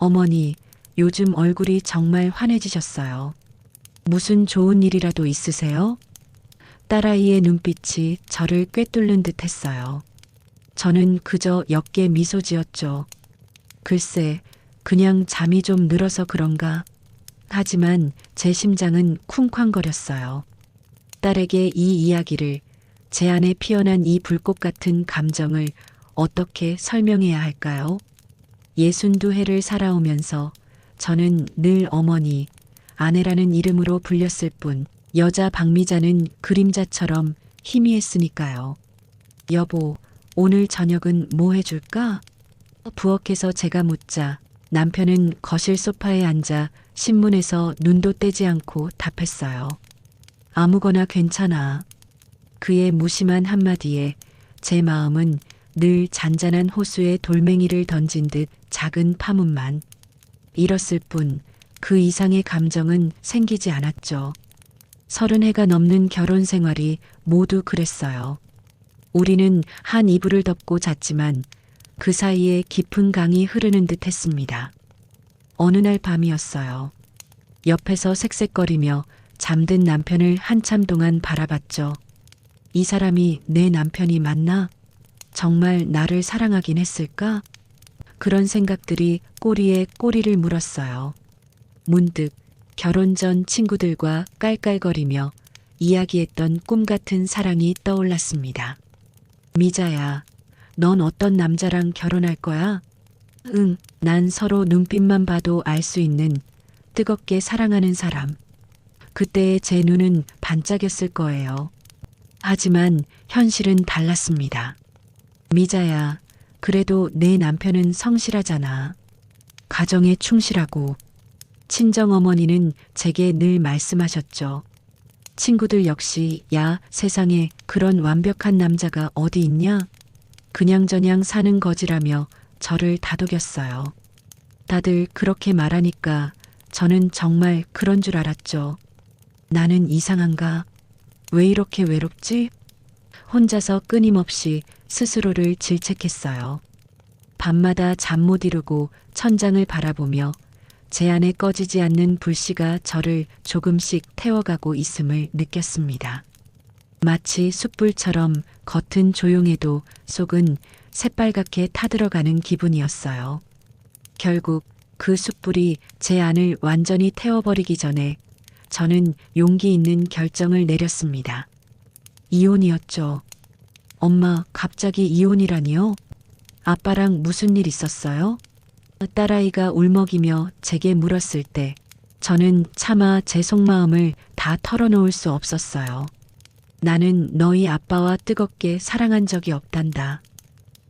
어머니, 요즘 얼굴이 정말 환해지셨어요. 무슨 좋은 일이라도 있으세요? 딸아이의 눈빛이 저를 꿰뚫는 듯 했어요. 저는 그저 옅게 미소 지었죠. 글쎄, 그냥 잠이 좀 늘어서 그런가. 하지만 제 심장은 쿵쾅거렸어요. 딸에게 이 이야기를, 제 안에 피어난 이 불꽃 같은 감정을 어떻게 설명해야 할까요? 예순두 해를 살아오면서 저는 늘 어머니, 아내라는 이름으로 불렸을 뿐 여자 박미자는 그림자처럼 희미했으니까요. 여보, 오늘 저녁은 뭐 해줄까? 부엌에서 제가 묻자 남편은 거실 소파에 앉아 신문에서 눈도 떼지 않고 답했어요. 아무거나 괜찮아. 그의 무심한 한마디에 제 마음은 늘 잔잔한 호수에 돌멩이를 던진 듯 작은 파문만. 잃었을 뿐 그 이상의 감정은 생기지 않았죠. 서른 해가 넘는 결혼 생활이 모두 그랬어요. 우리는 한 이불을 덮고 잤지만 그 사이에 깊은 강이 흐르는 듯 했습니다. 어느 날 밤이었어요. 옆에서 색색거리며 잠든 남편을 한참 동안 바라봤죠. 이 사람이 내 남편이 맞나? 정말 나를 사랑하긴 했을까? 그런 생각들이 꼬리에 꼬리를 물었어요. 문득 결혼 전 친구들과 깔깔거리며 이야기했던 꿈 같은 사랑이 떠올랐습니다. 미자야, 넌 어떤 남자랑 결혼할 거야? 응, 난 서로 눈빛만 봐도 알 수 있는 뜨겁게 사랑하는 사람. 그때의 제 눈은 반짝였을 거예요. 하지만 현실은 달랐습니다. 미자야, 그래도 내 남편은 성실하잖아. 가정에 충실하고. 친정어머니는 제게 늘 말씀하셨죠. 친구들 역시, 야, 세상에 그런 완벽한 남자가 어디 있냐? 그냥저냥 사는 거지라며 저를 다독였어요. 다들 그렇게 말하니까 저는 정말 그런 줄 알았죠. 나는 이상한가? 왜 이렇게 외롭지? 혼자서 끊임없이 스스로를 질책했어요. 밤마다 잠 못 이루고 천장을 바라보며 제 안에 꺼지지 않는 불씨가 저를 조금씩 태워가고 있음을 느꼈습니다. 마치 숯불처럼 겉은 조용해도 속은 새빨갛게 타들어가는 기분이었어요. 결국 그 숯불이 제 안을 완전히 태워버리기 전에 저는 용기 있는 결정을 내렸습니다. 이혼이었죠. 엄마, 갑자기 이혼이라니요? 아빠랑 무슨 일 있었어요? 딸아이가 울먹이며 제게 물었을 때 저는 차마 제 속마음을 다 털어놓을 수 없었어요. 나는 너희 아빠와 뜨겁게 사랑한 적이 없단다.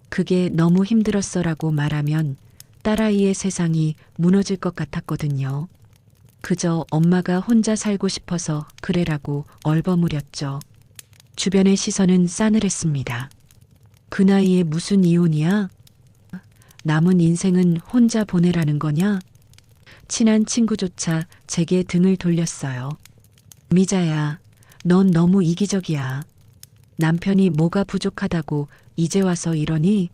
그게 너무 힘들었어라고 말하면 딸아이의 세상이 무너질 것 같았거든요. 그저 엄마가 혼자 살고 싶어서 그래라고 얼버무렸죠. 주변의 시선은 싸늘했습니다. 그 나이에 무슨 이혼이야? 남은 인생은 혼자 보내라는 거냐? 친한 친구조차 제게 등을 돌렸어요. 미자야, 넌 너무 이기적이야. 남편이 뭐가 부족하다고 이제 와서 이러니?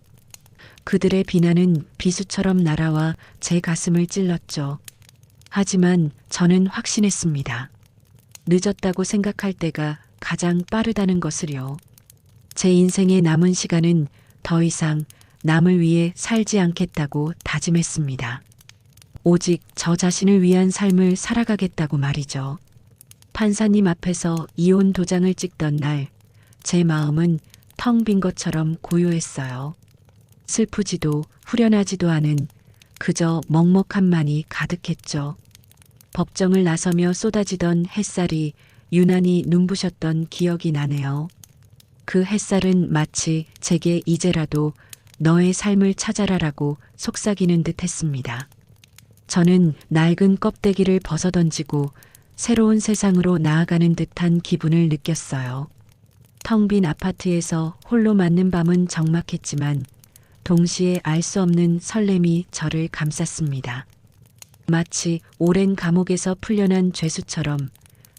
그들의 비난은 비수처럼 날아와 제 가슴을 찔렀죠. 하지만 저는 확신했습니다. 늦었다고 생각할 때가 가장 빠르다는 것을요. 제 인생의 남은 시간은 더 이상 남을 위해 살지 않겠다고 다짐했습니다. 오직 저 자신을 위한 삶을 살아가겠다고 말이죠. 판사님 앞에서 이혼 도장을 찍던 날, 제 마음은 텅 빈 것처럼 고요했어요. 슬프지도 후련하지도 않은 그저 먹먹함만이 가득했죠. 법정을 나서며 쏟아지던 햇살이 유난히 눈부셨던 기억이 나네요. 그 햇살은 마치 제게 이제라도 너의 삶을 찾아라라고 속삭이는 듯 했습니다. 저는 낡은 껍데기를 벗어던지고 새로운 세상으로 나아가는 듯한 기분을 느꼈어요. 텅 빈 아파트에서 홀로 맞는 밤은 적막했지만 동시에 알 수 없는 설렘이 저를 감쌌습니다. 마치 오랜 감옥에서 풀려난 죄수처럼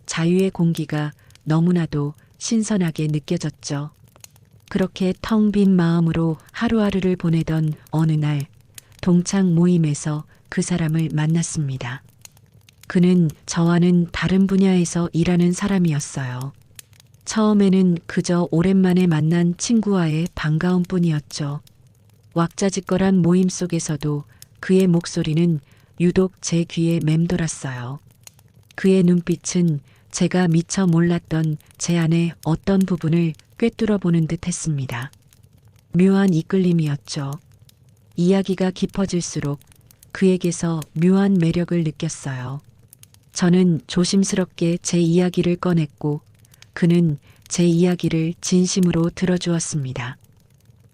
자유의 공기가 너무나도 신선하게 느껴졌죠. 그렇게 텅 빈 마음으로 하루하루를 보내던 어느 날 동창 모임에서 그 사람을 만났습니다. 그는 저와는 다른 분야에서 일하는 사람이었어요. 처음에는 그저 오랜만에 만난 친구와의 반가움 뿐이었죠. 왁자지껄한 모임 속에서도 그의 목소리는 유독 제 귀에 맴돌았어요. 그의 눈빛은 제가 미처 몰랐던 제 안의 어떤 부분을 꿰뚫어 보는 듯 했습니다. 묘한 이끌림이었죠. 이야기가 깊어질수록 그에게서 묘한 매력을 느꼈어요. 저는 조심스럽게 제 이야기를 꺼냈고 그는 제 이야기를 진심으로 들어주었습니다.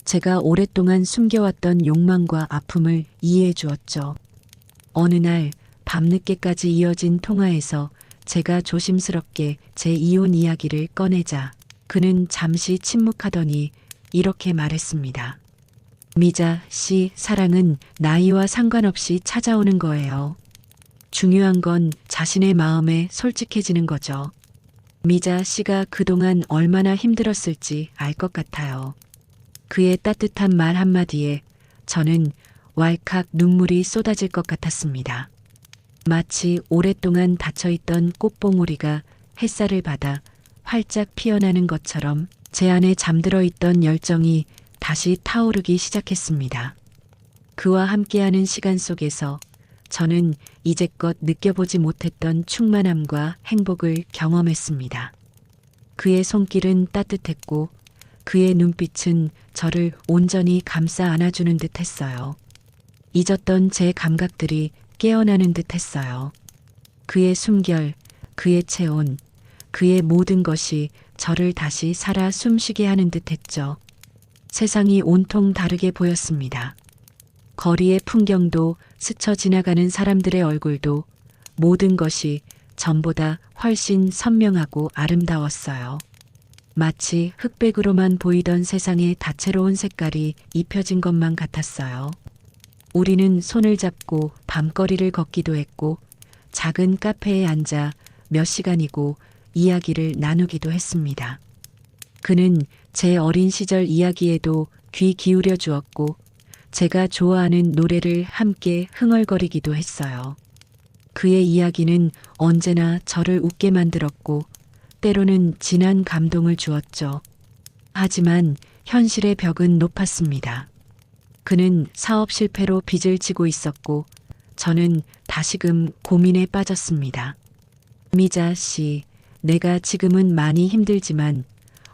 제가 오랫동안 숨겨왔던 욕망과 아픔을 이해해 주었죠. 어느 날 밤늦게까지 이어진 통화에서 제가 조심스럽게 제 이혼 이야기를 꺼내자 그는 잠시 침묵하더니 이렇게 말했습니다. 미자 씨, 사랑은 나이와 상관없이 찾아오는 거예요. 중요한 건 자신의 마음에 솔직해지는 거죠. 미자 씨가 그동안 얼마나 힘들었을지 알 것 같아요. 그의 따뜻한 말 한마디에 저는 왈칵 눈물이 쏟아질 것 같았습니다. 마치 오랫동안 닫혀있던 꽃봉오리가 햇살을 받아 활짝 피어나는 것처럼 제 안에 잠들어 있던 열정이 다시 타오르기 시작했습니다. 그와 함께하는 시간 속에서 저는 이제껏 느껴보지 못했던 충만함과 행복을 경험했습니다. 그의 손길은 따뜻했고 그의 눈빛은 저를 온전히 감싸 안아주는 듯 했어요. 잊었던 제 감각들이 깨어나는 듯 했어요. 그의 숨결, 그의 체온, 그의 모든 것이 저를 다시 살아 숨쉬게 하는 듯 했죠. 세상이 온통 다르게 보였습니다. 거리의 풍경도 스쳐 지나가는 사람들의 얼굴도 모든 것이 전보다 훨씬 선명하고 아름다웠어요. 마치 흑백으로만 보이던 세상의 다채로운 색깔이 입혀진 것만 같았어요. 우리는 손을 잡고 밤거리를 걷기도 했고 작은 카페에 앉아 몇 시간이고 이야기를 나누기도 했습니다. 그는 제 어린 시절 이야기에도 귀 기울여 주었고 제가 좋아하는 노래를 함께 흥얼거리기도 했어요. 그의 이야기는 언제나 저를 웃게 만들었고 때로는 진한 감동을 주었죠. 하지만 현실의 벽은 높았습니다. 그는 사업 실패로 빚을 지고 있었고 저는 다시금 고민에 빠졌습니다. 미자 씨, 내가 지금은 많이 힘들지만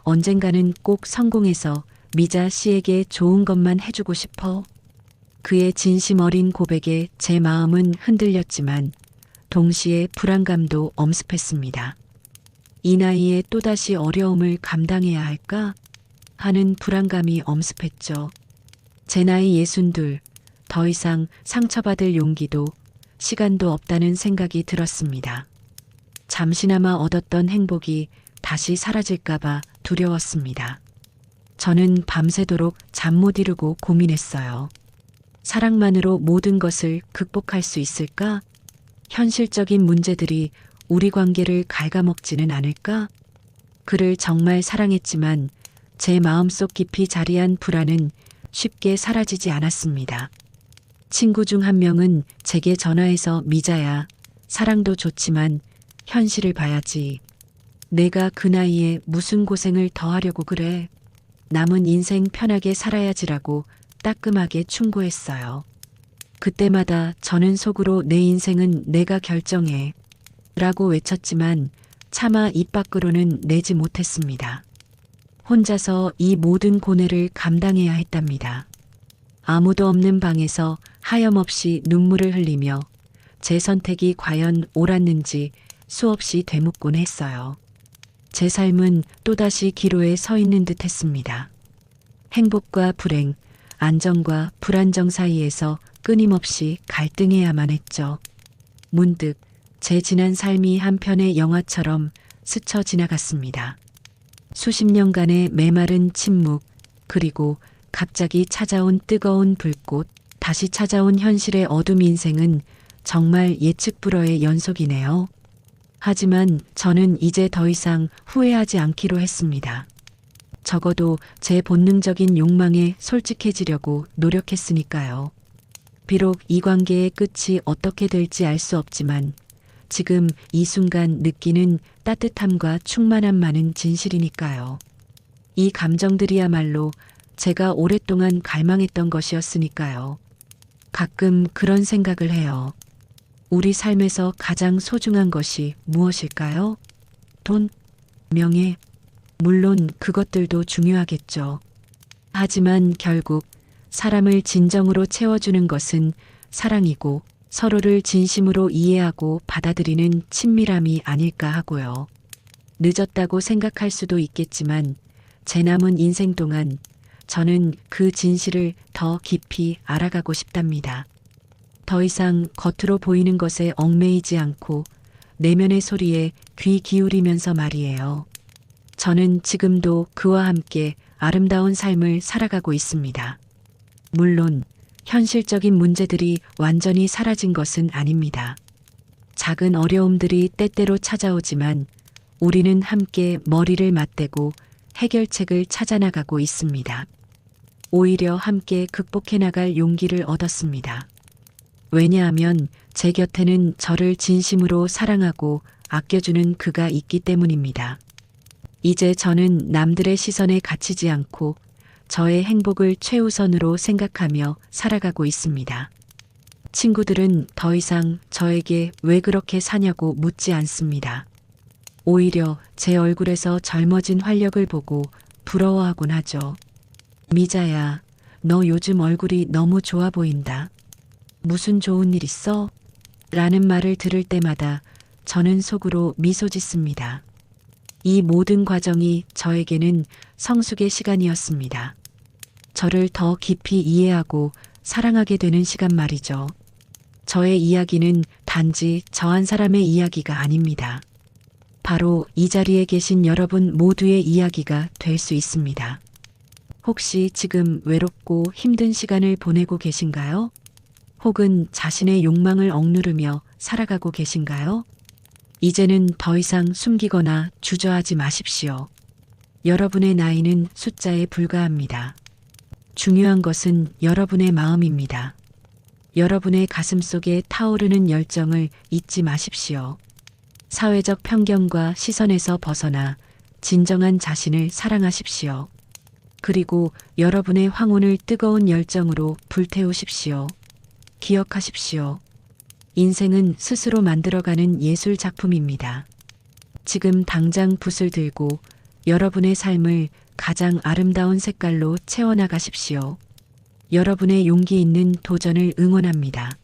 언젠가는 꼭 성공해서 미자 씨에게 좋은 것만 해주고 싶어. 그의 진심 어린 고백에 제 마음은 흔들렸지만 동시에 불안감도 엄습했습니다. 이 나이에 또다시 어려움을 감당해야 할까? 하는 불안감이 엄습했죠. 제 나이 예순둘, 더 이상 상처받을 용기도 시간도 없다는 생각이 들었습니다. 잠시나마 얻었던 행복이 다시 사라질까봐 두려웠습니다. 저는 밤새도록 잠 못 이루고 고민했어요. 사랑만으로 모든 것을 극복할 수 있을까? 현실적인 문제들이 우리 관계를 갉아먹지는 않을까? 그를 정말 사랑했지만 제 마음속 깊이 자리한 불안은 쉽게 사라지지 않았습니다. 친구 중 한 명은 제게 전화해서 미자야, 사랑도 좋지만 현실을 봐야지. 내가 그 나이에 무슨 고생을 더 하려고 그래. 남은 인생 편하게 살아야지라고 따끔하게 충고했어요. 그때마다 저는 속으로 내 인생은 내가 결정해. 라고 외쳤지만 차마 입 밖으로는 내지 못했습니다. 혼자서 이 모든 고뇌를 감당해야 했답니다. 아무도 없는 방에서 하염없이 눈물을 흘리며 제 선택이 과연 옳았는지 수없이 되묻곤 했어요. 제 삶은 또다시 기로에 서 있는 듯 했습니다. 행복과 불행, 안정과 불안정 사이에서 끊임없이 갈등해야만 했죠. 문득 제 지난 삶이 한 편의 영화처럼 스쳐 지나갔습니다. 수십 년간의 메마른 침묵, 그리고 갑자기 찾아온 뜨거운 불꽃, 다시 찾아온 현실의 어둠 인생은 정말 예측 불허의 연속이네요. 하지만 저는 이제 더 이상 후회하지 않기로 했습니다. 적어도 제 본능적인 욕망에 솔직해지려고 노력했으니까요. 비록 이 관계의 끝이 어떻게 될지 알 수 없지만 지금 이 순간 느끼는 따뜻함과 충만함만은 진실이니까요. 이 감정들이야말로 제가 오랫동안 갈망했던 것이었으니까요. 가끔 그런 생각을 해요. 우리 삶에서 가장 소중한 것이 무엇일까요? 돈, 명예, 물론 그것들도 중요하겠죠. 하지만 결국 사람을 진정으로 채워주는 것은 사랑이고 서로를 진심으로 이해하고 받아들이는 친밀함이 아닐까 하고요. 늦었다고 생각할 수도 있겠지만 제 남은 인생 동안 저는 그 진실을 더 깊이 알아가고 싶답니다. 더 이상 겉으로 보이는 것에 얽매이지 않고 내면의 소리에 귀 기울이면서 말이에요. 저는 지금도 그와 함께 아름다운 삶을 살아가고 있습니다. 물론 현실적인 문제들이 완전히 사라진 것은 아닙니다. 작은 어려움들이 때때로 찾아오지만 우리는 함께 머리를 맞대고 해결책을 찾아나가고 있습니다. 오히려 함께 극복해 나갈 용기를 얻었습니다. 왜냐하면 제 곁에는 저를 진심으로 사랑하고 아껴주는 그가 있기 때문입니다. 이제 저는 남들의 시선에 갇히지 않고 저의 행복을 최우선으로 생각하며 살아가고 있습니다. 친구들은 더 이상 저에게 왜 그렇게 사냐고 묻지 않습니다. 오히려 제 얼굴에서 젊어진 활력을 보고 부러워하곤 하죠. 미자야, 너 요즘 얼굴이 너무 좋아 보인다. 무슨 좋은 일 있어? 라는 말을 들을 때마다 저는 속으로 미소 짓습니다. 이 모든 과정이 저에게는 성숙의 시간이었습니다. 저를 더 깊이 이해하고 사랑하게 되는 시간 말이죠. 저의 이야기는 단지 저 한 사람의 이야기가 아닙니다. 바로 이 자리에 계신 여러분 모두의 이야기가 될 수 있습니다. 혹시 지금 외롭고 힘든 시간을 보내고 계신가요? 혹은 자신의 욕망을 억누르며 살아가고 계신가요? 이제는 더 이상 숨기거나 주저하지 마십시오. 여러분의 나이는 숫자에 불과합니다. 중요한 것은 여러분의 마음입니다. 여러분의 가슴 속에 타오르는 열정을 잊지 마십시오. 사회적 편견과 시선에서 벗어나 진정한 자신을 사랑하십시오. 그리고 여러분의 황혼을 뜨거운 열정으로 불태우십시오. 기억하십시오. 인생은 스스로 만들어가는 예술 작품입니다. 지금 당장 붓을 들고 여러분의 삶을 가장 아름다운 색깔로 채워나가십시오. 여러분의 용기 있는 도전을 응원합니다.